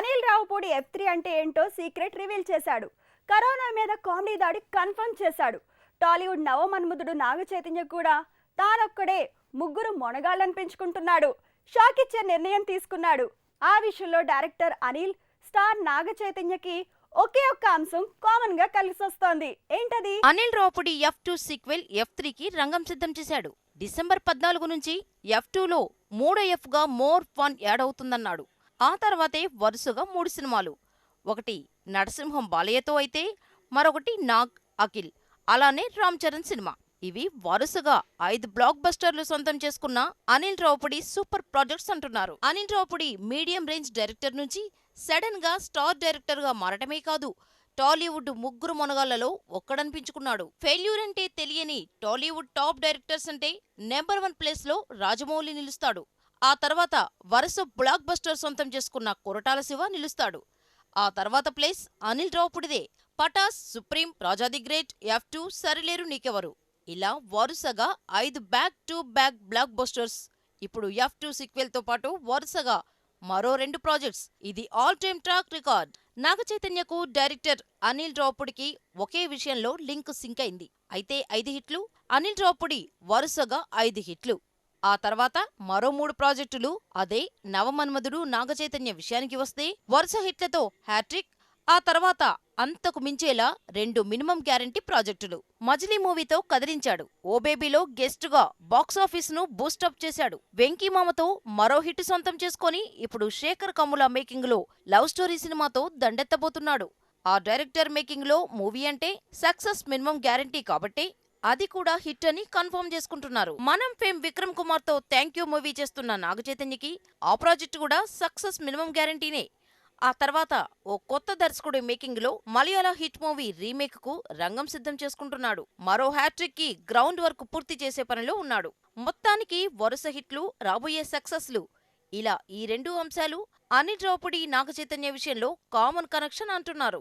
Anil Ravipudi F three అంటే ఏంటో secret reveal చేశాడు. కరోనా మీద కామెడీ దాడి కన్ఫర్మ్ చేశాడు. టాలీవుడ్ నవమన్ముదుడు నాగ చైతన్య కూడా తానొక్కడే ముగ్గురు మొనగాళ్ళని పెంచుకుంటున్నాడు షాక్ ఇచ్చే నిర్ణయం తీసుకున్నాడు. ఆ విషయంలో డైరెక్టర్ అనిల్ స్టార్ నాగ చైతన్యకి ఒకే ఒక్క అంశం కామన్గా కలిసొస్తోంది. ఏంటది? Anil Ravipudi F two sequel F త్రీకి రంగం సిద్ధం చేశాడు. డిసెంబర్ పద్నాలుగు నుంచి ఎఫ్ టూలో మూడో ఎఫ్గా మోర్ ఫన్ యాడ్ అవుతుందన్నాడు. ఆ తర్వాతే వరుసగా మూడు సినిమాలు. ఒకటి నరసింహం బాలయ్యతో అయితే మరొకటి నాగ్ అఖిల్. అలానే రామ్ చరణ్ సినిమా. ఇవి వరుసగా ఐదు బ్లాక్ బస్టర్లు సొంతం చేసుకున్న అనిల్ రావుపడి సూపర్ ప్రాజెక్ట్స్ అంటున్నారు. Anil Ravipudi medium range director నుంచి సడన్గా స్టార్ డైరెక్టర్గా మారటమే కాదు టాలీవుడ్ ముగ్గురు మొనగాళ్ళలో ఒక్కడనిపించుకున్నాడు. ఫెయిల్యూర్ అంటే తెలియని టాలీవుడ్ టాప్ డైరెక్టర్స్ అంటే నెంబర్ వన్ ప్లేస్లో రాజమౌళి నిలుస్తాడు. ఆ తర్వాత వరుస బ్లాక్ బస్టర్ సొంతం చేసుకున్న కొరటాల శివ నిలుస్తాడు. ఆ తర్వాత place Anil రావుపుడిదే Pataas Supreme Raja the great F two Sarileru Neekevaru? ఇలా వరుసగా ఐదు back to back blockbusters. ఇప్పుడు ఎఫ్ టూ సిక్వెల్తో పాటు వరుసగా మరో రెండు ప్రాజెక్ట్స్. ఇది all time track record. Naga చైతన్యకు director Anil రావుపుడికి ఒకే విషయంలో లింక్ సింక్ అయింది. అయితే ఐదు హిట్లు అనిల్ రావుపుడి వరుసగా ఐదు హిట్లు. ఆ తర్వాత మరో మూడు ప్రాజెక్టులు అదే నవమన్మధుడు నాగచైతన్య విషయానికి వస్తే వరుస హిట్లతో హ్యాట్రిక్ ఆ తర్వాత అంతకు మించేలా రెండు మినిమం గ్యారంటీ ప్రాజెక్టులు. మజిలీ మూవీతో కదిలించాడు. ఓ బేబీలో గెస్ట్గా బాక్సాఫీస్ను బూస్టప్ చేశాడు. వెంకీమామతో మరో హిట్ సొంతం చేసుకొని ఇప్పుడు శేఖర్ కమ్ముల మేకింగ్లో లవ్ స్టోరీ సినిమాతో దండెత్తబోతున్నాడు. ఆ డైరెక్టర్ మేకింగ్లో మూవీ అంటే సక్సెస్ మినిమం గ్యారంటీ కాబట్టి అది కూడా హిట్ అని కన్ఫర్మ్ చేసుకుంటున్నారు. మనం ఫేమ్ విక్రమ్ కుమార్తో థ్యాంక్ యూ మూవీ చేస్తున్న నాగచైతన్యకి ఆ ప్రాజెక్ట్ కూడా సక్సెస్ మినిమం గ్యారంటీనే. ఆ తర్వాత ఓ కొత్త దర్శకుడి మేకింగ్లో మలయాళ హిట్ మూవీ రీమేక్కు రంగం సిద్ధం చేసుకుంటున్నాడు. మరో హ్యాట్రిక్కి గ్రౌండ్ వర్క్ పూర్తి చేసే పనిలో ఉన్నాడు. మొత్తానికి వరుస హిట్లు రాబోయే సక్సెస్లు. ఇలా ఈ రెండు అంశాలు అనిల్ రావుపుడి నాగచైతన్య విషయంలో కామన్ కనెక్షన్ అంటున్నారు.